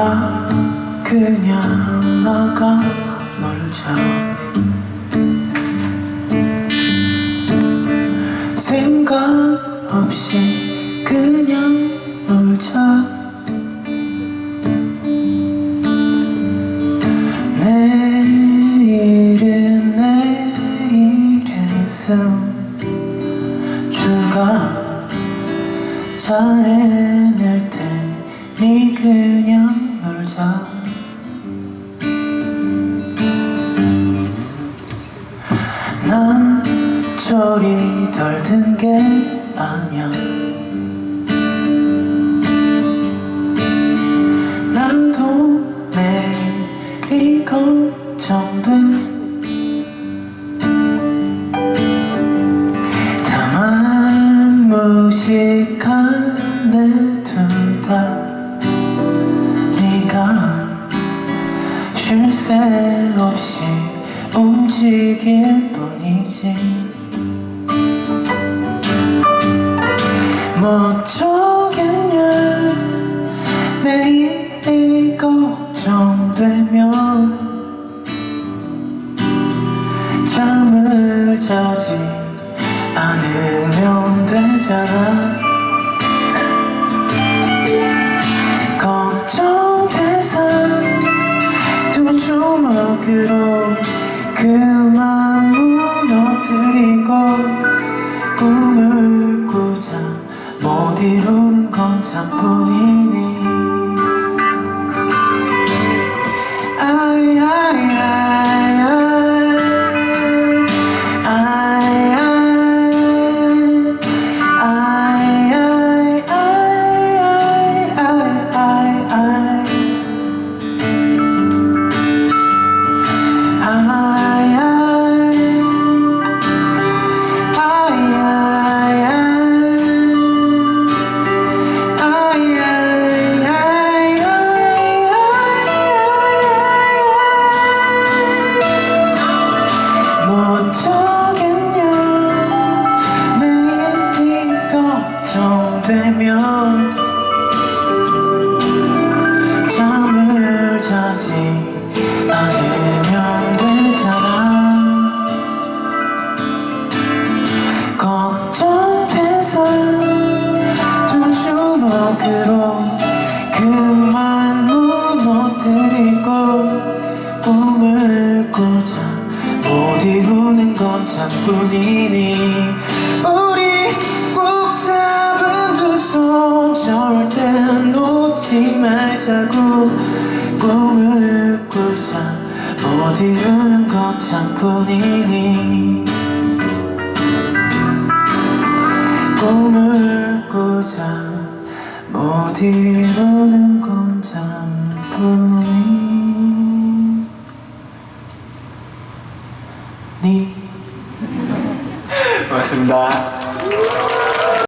아 그냥 나가 놀자 생각 없이 그냥 놀자 내일은 내일에서 주가 잘 해낼 테니 그냥 놀자. 난 저리 덜든 게 아냐 나도 내일이 걱정돼 다만 무식한 내둘다 쉴새 없이 움직일 뿐이지. 뭐 어쩌겠냐? 내일이 걱정되면 잠을 자지 않으면 되잖아 그만 무너뜨리고 꿈을 꾸자. 못 이루는 건 잠뿐이니 꿈을 꾸자. 못 이루는 건 잠뿐이니. 우리 꼭 잡은 두 손 절대 놓지 말자고. 꿈을 꾸자. 못 이루는 건 잠뿐이니. 꿈을 꾸자. 못 이루는 건 잠뿐이 니 고맙습니다